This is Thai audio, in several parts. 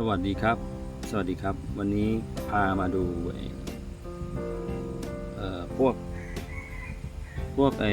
สวัสดีครับ สวัสดีครับ วันนี้พามาดูไอ้เอ่อพวก พวกไอ้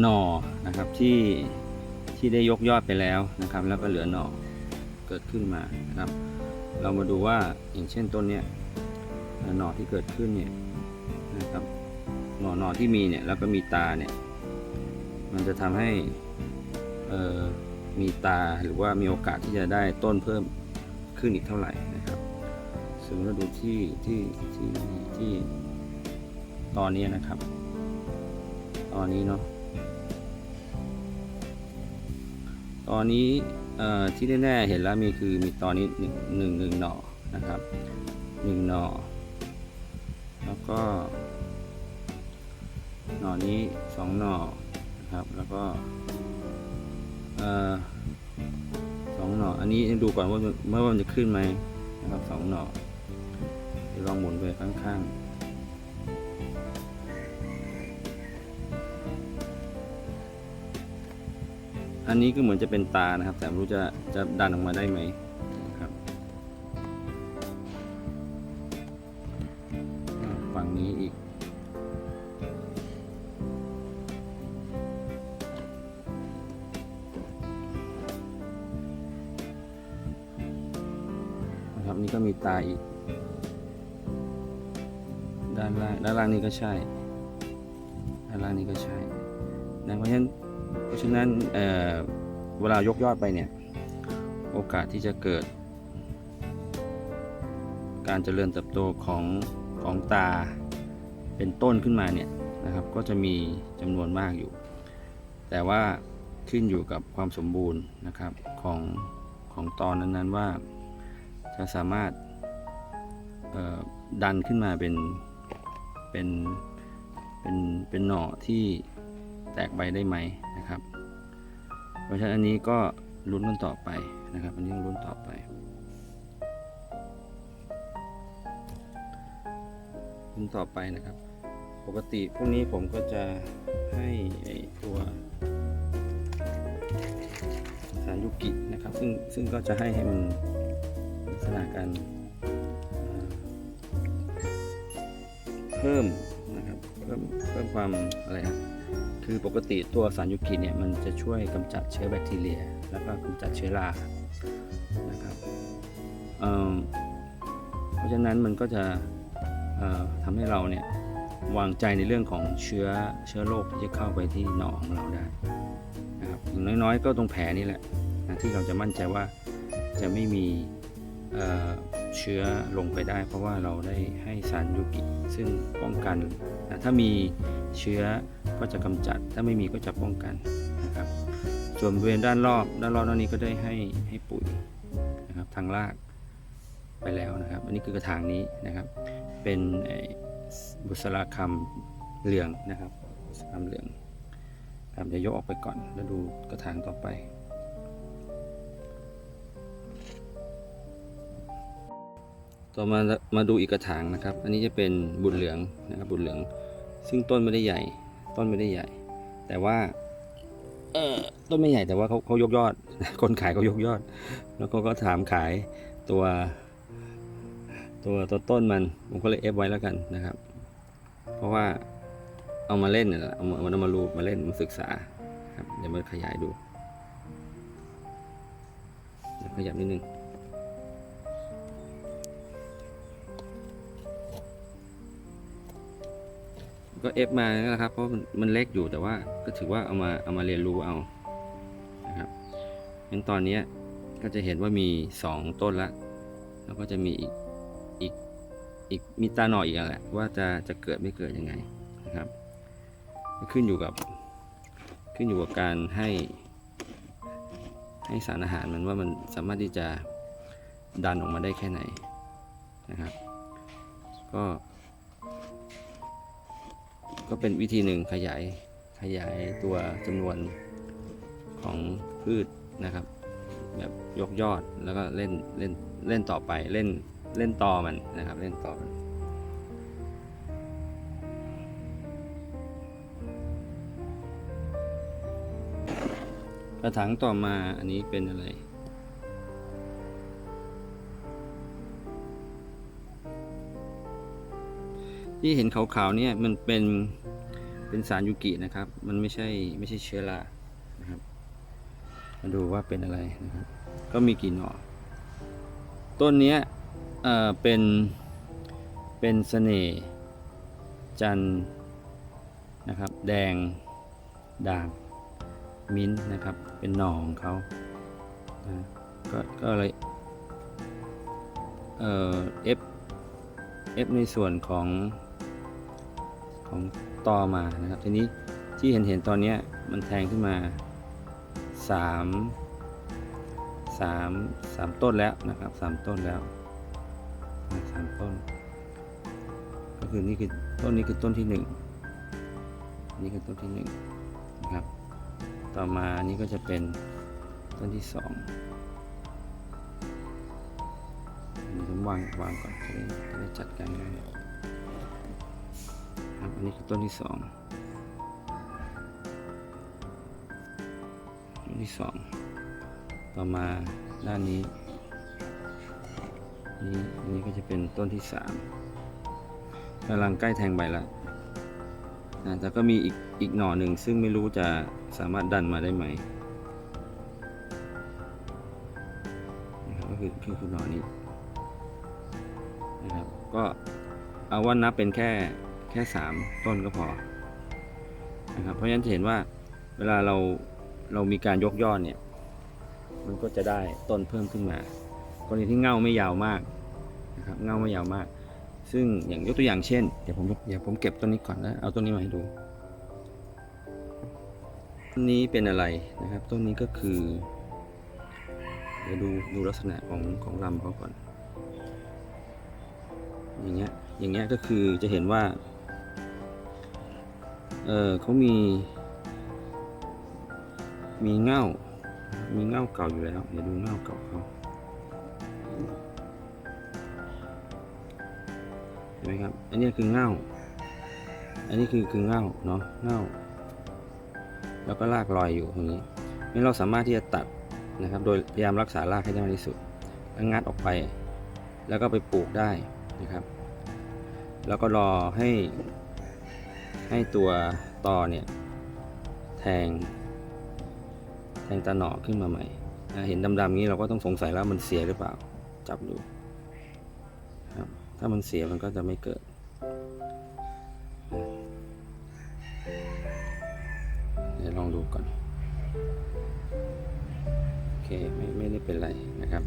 หน่อนะครับที่ที่ได้ยกยอดไปแล้วนะครับ แล้วก็เหลือหน่อเกิดขึ้นมานะครับ เรามาดูว่าอย่างเช่นต้นเนี้ยหน่อที่เกิดขึ้นเนี่ยนะครับหน่อหน่อที่มีเนี่ยแล้วก็มีตาเนี่ย มันจะทำให้เอ่อ มีตาหรือว่ามีโอกาสที่จะได้ต้นเพิ่มขึ้นอีกเท่าไหร่นะครับสมมติเราดูที่ที่ที่ที่ตอนนี้นะครับ ตอนนี้เนาะตอนนี้ที่แน่ๆเห็นแล้วมีคือมีตอนนี้หนึ่งหนึ่งหนึ่งหน่อนะครับหนึ่งหน่อแล้วก็ หน่อนี้สองหน่อนะครับแล้วก็ เอ่อันนี้ดูก่อนว่าเมื่อว่ามันจะขึ้นไหมนะครับสองหน่อเดี๋ยวลองหมุนไปข้างๆอันนี้ก็เหมือนจะเป็นตานะครับ แต่ไม่รู้จะจะดันออกมาได้ไหมับนี่ก็มีตาอีก ด้านล่างด้านล่างนี่ก็ใช่ ด้านล่างนี่ก็ใช่นะเพราะฉะนั้นเพราะฉะนั้นเอ่อเวลายกยอดไปเนี่ยโอกาสที่จะเกิด การเจริญเติบโตของของตาเป็นต้นขึ้นมาเนี่ยนะครับก็จะมีจำนวนมากอยู่ แต่ว่าขึ้นอยู่กับความสมบูรณ์นะครับของของตอนนั้นๆว่า จะสามารถดันขึ้นมาเป็นเป็นเป็นเป็นหน่อที่แตกใบได้ไหมนะครับ เพราะฉะนั้นอันนี้ก็ลุ้นกันต่อไปนะครับ อันนี้ต้องลุ้นต่อไป ลุ้นต่อไปนะครับ ปกติพวกนี้ผมก็จะให้ไอตัวสารยุกินะครับ ซึ่งซึ่งก็จะให้ให้มัน ษณะการเพิ่มนะครับเพิ่มเพิ่มความอะไรครับคือปกติตัวสารยูกิเนี่ยมันจะช่วยกำจัดเชื้อแบคทีเรีย แล้วก็กำจัดเชื้อรานะครับเเพราะฉะนั้นมันก็จะเอ่อทำให้เราเนี่ยวางใจในเรื่องของเชื้อเชื้อโรคที่จะเข้าไปที่หนอของเราได้นะครับอย่างน้อยๆ ก็ตรงแผลนี่แหละนะที่เราจะมั่นใจว่าจะไม่มี เเชื้อลงไปได้ เพราะว่าเราได้ให้สารยูกิซึ่งป้องกันนะถ้ามีเชื้อก็จะกำจัด ถ้าไม่มีก็จะป้องกันนะครับส่วนบริเวณด้านรอบด้านรอบด้านนี้ก็ได้ให้ให้ปุ๋ยนะครับทางรากไปแล้วนะครับ อันนี้คือกระถางนี้นะครับ เป็นบุษราคำเหลืองนะครับบุษราคำเหลืองครับเดี๋ยวยกออกไปก่อนแล้วดูกระถางต่อไป ต่อมามาดูอีกกระถางนะครับ อันนี้จะเป็นบุญเหลืองนะครับบุญเหลือง ซึ่งต้นไม่ได้ใหญ่ ต้นไม่ได้ใหญ่ แต่ว่า เออต้นไม่ใหญ่แต่ว่าเขาเขายกยอด คนขายเขายกยอด แล้วก็ก็ถามขายตัว ตัวตัวต้นมันผมก็เลยเอฟไว้แล้วกันนะครับ เพราะว่าเอามาเล่นเนี่ยแหละเอามาเอามารูมาเล่นมาศึกษาครับเดี๋ยวมาขยายดูขยับนิดนึง ก็เอฟมานะครับ เพราะมันมันเล็กอยู่แต่ว่าก็ถือว่าเอามาเอามาเรียนรู้เอานะครับงั้นตอนนี้ก็จะเห็นว่ามี 2 ต้นละแล้วก็จะมีอีกอีกอีกมีตาหน่ออีกอะแหละว่าจะจะเกิดไม่เกิดยังไงนะครับขึ้นอยู่กับขึ้นอยู่กับการให้ให้สารอาหารมันว่ามันสามารถที่จะดันออกมาได้แค่ไหนนะครับ ก็ ก็เป็นวิธีหนึ่งขยายขยายตัวจำนวนของพืชนะครับ แบบยกยอดแล้วก็เล่นเล่นเล่นต่อไปเล่นเล่นต่อมันนะครับ เล่นต่อมันกระถางต่อมาอันนี้เป็นอะไร ที่เห็นขาวๆเนี่ยมันเป็นเป็นสารยูกินะครับ มันไม่ใช่ไม่ใช่เชื้อรานะครับ มาดูว่าเป็นอะไรนะครับ ก็มีกี่หน่อ ต้นเนี้ยเอ่อเป็นเป็นเสน่ห์จันนะครับ แดงด่างมิ้นนะครับ เป็นหน่อของเขานะก็ก็เลยเอ่อ F F ในส่วนของ ของตอมานะครับ ทีนี้ที่เห็นเห็นตอนนี้มันแทงขึ้นมาสามสามสามต้นแล้วนะครับสามต้นแล้วสามต้น ก็คือนี่คือต้นนี้คือต้นที่หนึ่งนี่คือต้นที่หนึ่งนะครับ ต่อมาอันนี้ก็จะเป็นต้นที่สองนี้ผมวางวางก่อนจะได้จะได้จัดการง่าย ครับอันนี้คือต้นที่สองต้นที่สองต่อมาด้านนี้นี่อันนี้ก็จะเป็นต้นที่สามกำลังใกล้แทงใบแล้วนะแต่ก็มีอีกอีกหน่อหนึ่งซึ่งไม่รู้จะสามารถดันมาได้ไหมนะครับก็คือคือคือหน่อนี้นะครับก็เอาว่านับเป็นแค่ ค่สามต้นก็พอนะครับเพราะฉะนั้นจะเห็นว่าเวลาเราเรามีการยกยอดเนี่ย มันก็จะได้ต้นเพิ่มขึ้นมากรณีที่เง่าไม่ยาวมากนะครับเง่าไม่ยาวมาก ซึ่งอย่างยกตัวอย่างเช่น เดี๋ยวผมเดี๋ยวผมเก็บต้นนี้ก่อนแล้วเอาต้นนี้มาให้ดูต้นนี้เป็นอะไรนะครับ ต้นนี้ก็คือเดี๋ยวดูดูลักษณะของของลำเขาก่อน อย่างเงี้ยอย่างเงี้ยก็คือจะเห็นว่า เออเขามี มีเง่า มีเง่าเก่าอยู่แล้ว เดี๋ยวดูเง่าเก่าเขาเห็นไหมครับ อันนี้คือเง่า อันนี้คือคือเง่าเนาะ เง่า แล้วก็ลากลอยอยู่ตรงนี้นี่เราสามารถที่จะตัดนะครับ โดยพยายามรักษารากให้ได้มากที่สุดแล้วงัดออกไป แล้วก็ไปปลูกได้นะครับ แล้วก็รอให้ ให้ตัวตอเนี่ยแทง แทงตาหนอขึ้นมาใหม่ เห็นดำๆนี้เราก็ต้องสงสัยแล้วมันเสียหรือเปล่า จับดูครับถ้ามันเสียมันก็จะไม่เกิด เดี๋ยวลองดูก่อน โอเคไม่ไม่ได้เป็นไรนะครับ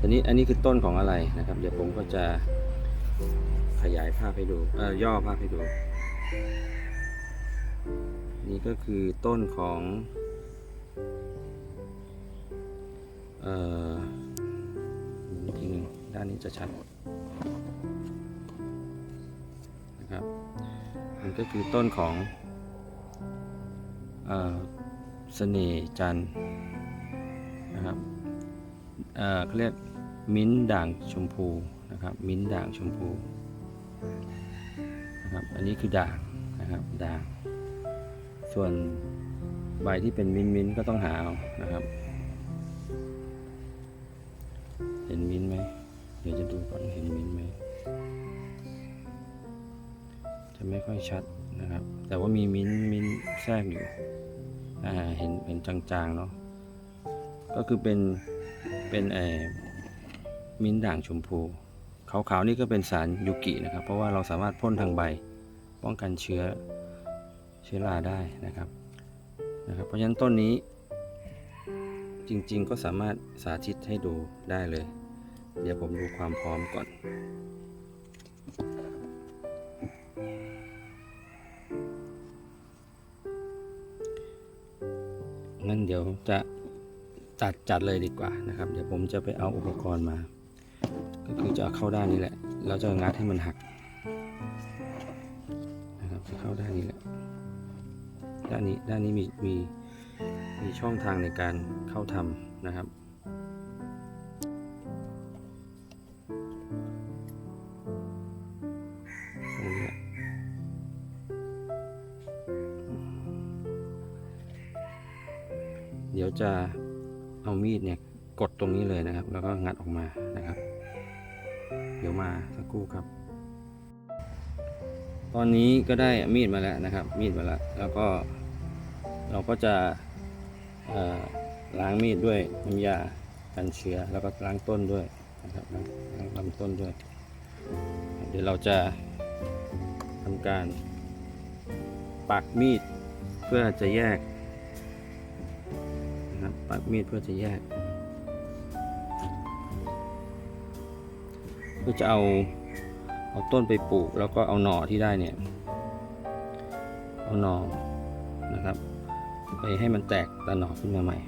ทีนี้อันนี้คือต้นของอะไรนะครับ เดี๋ยวผมก็จะขยายภาพให้ดู เอ่อย่อภาพให้ดู นี่ก็คือต้นของเอ่ออีกทีหนึ่งด้านนี้จะชัดนะครับ มันก็คือต้นของเอ่อเสน่ห์จันนะครับเอ่อเขาเรียกมิ้นด่างชมพูนะครับ มิ้นด่างชมพู นะครับ อันนี้คือด่างนะครับด่าง ส่วนใบที่เป็นมิ้นมิ้นก็ต้องหาเอานะครับ เห็นมิ้นไหมเดี๋ยวจะดูก่อนเห็นมิ้นไหมจะไม่ค่อยชัดนะครับ แต่ว่ามีมิ้นมิ้นแทรกอยู่อ่าเห็นเป็นจางๆเนาะก็คือเป็นเป็นเออมิ้นด่างชมพู ขาวๆนี่ก็เป็นสารยูกินะครับ เพราะว่าเราสามารถพ่นทางใบป้องกันเชื้อเชื้อราได้นะครับนะครับ เพราะฉะนั้นต้นนี้จริงๆก็สามารถสาธิตให้ดูได้เลย เดี๋ยวผมดูความพร้อมก่อนงั้นเดี๋ยวจะตัดจัดเลยดีกว่านะครับ เดี๋ยวผมจะไปเอาอุปกรณ์มา ก็คือจะเข้าด้านนี้แหละแล้วจะงัดให้มันหักนะครับจะเข้าด้านนี้แหละ ด้านนี้ด้านนี้มีมีมีช่องทางในการเข้าทำนะครับเดี๋ยวจะเอามีดเนี่ยกดตรงนี้เลยนะครับ แล้วก็งัดออกมานะครับ เดี๋ยวมาสักครู่ครับ ตอนนี้ก็ได้มีดมาแล้วนะครับ มีดมาแล้ว แล้วก็เราก็จะล้างมีดด้วยน้ำยากันเชื้อแล้วก็ล้างต้นด้วยนะครับล้างล้างลำต้นด้วย เดี๋ยวเราจะทำการปักมีดเพื่อจะแยกนะครับปักมีดเพื่อจะแยก พื่อจะเอาเอาต้นไปปลูก แล้วก็เอาหน่อที่ได้เนี่ย เอาหน่อนะครับ ไปให้มันแตกตาหน่อขึ้นมาใหม่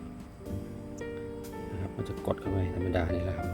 นะครับก็จะกดเข้าไปธรรมดานี่แหละครับ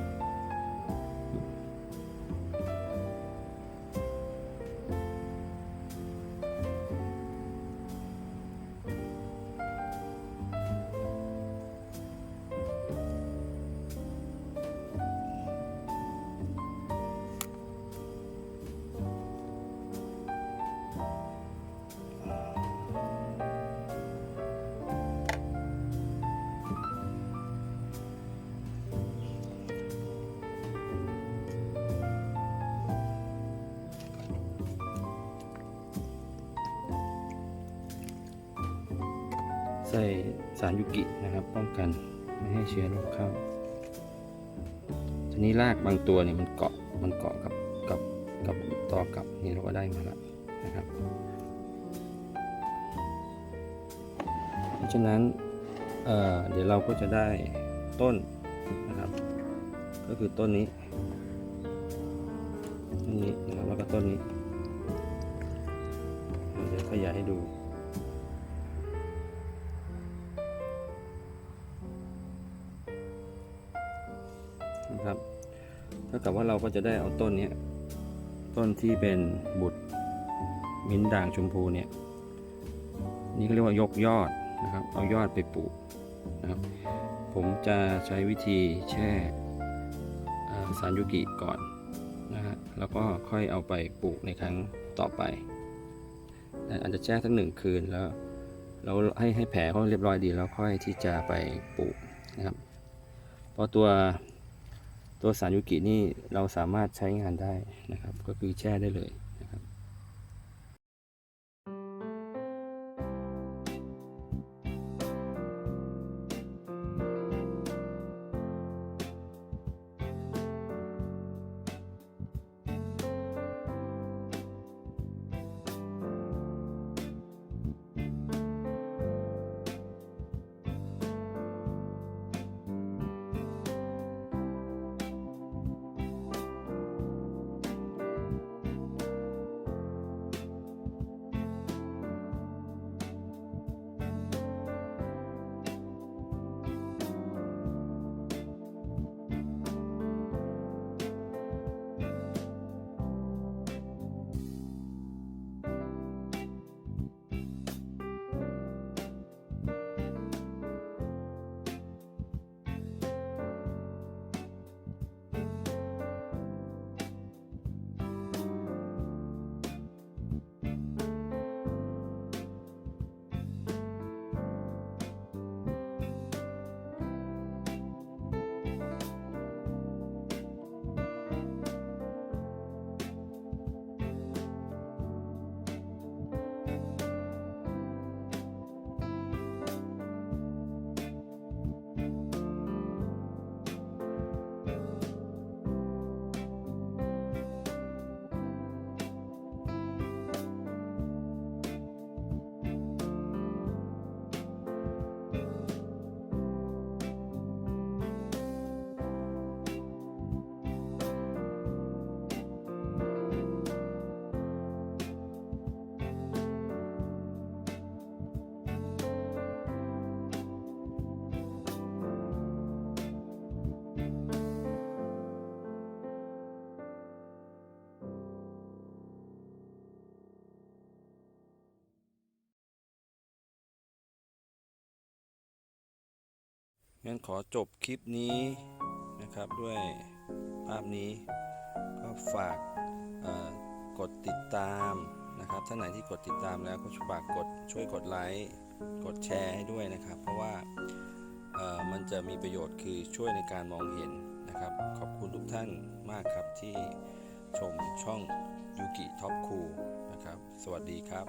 ส่สารยูกินะครับป้องกันไม่ให้เชื้อโรคเข้า ทีนี้รากบางตัวเนี่ยมันเกาะมันเกาะกับกับกับตอกับนี่เราก็ได้มาแล้วนะครับ เพราะฉะนั้นเเดี๋ยวเราก็จะได้ต้นนะครับ ก็คือต้นนี้ต้นนี้นะครับแล้วก็ต้นนี้ เดี๋ยวขยายให้ดู ท่ากับว่าเราก็จะได้เอาต้นนี้ต้นที่เป็นบุตรมิ้นด่างชมพูเนี่ยนี่ก็เรียกว่ายกยอดนะครับ เอายอดไปปลูกนะครับผมจะใช้วิธีแช่สารยูกิก่อนนะฮะแล้วก็ค่อยเอาไปปลูกในครั้งต่อไปอาจจะแช่สักหนึ่งคืนแล้วเราให้ให้แผลเขาเรียบร้อยดีแล้วค่อยที่จะไปปลูกนะครับเพราะตัว ตัวสารยุกินี่เราสามารถใช้งานได้นะครับ ก็คือแช่ได้เลย งั้นขอจบคลิปนี้นะครับด้วยภาพนี้ก็ฝากกดติดตามนะครับท่านไหนที่กดติดตามแล้วก็ฝากกดช่วยกดไลค์กดแชร์ให้ด้วยนะครับ เพราะว่ามันจะมีประโยชน์คือช่วยในการมองเห็นนะครับ ขอบคุณทุกท่านมากครับที่ชมช่องยูกิท็อปคูนะครับ สวัสดีครับ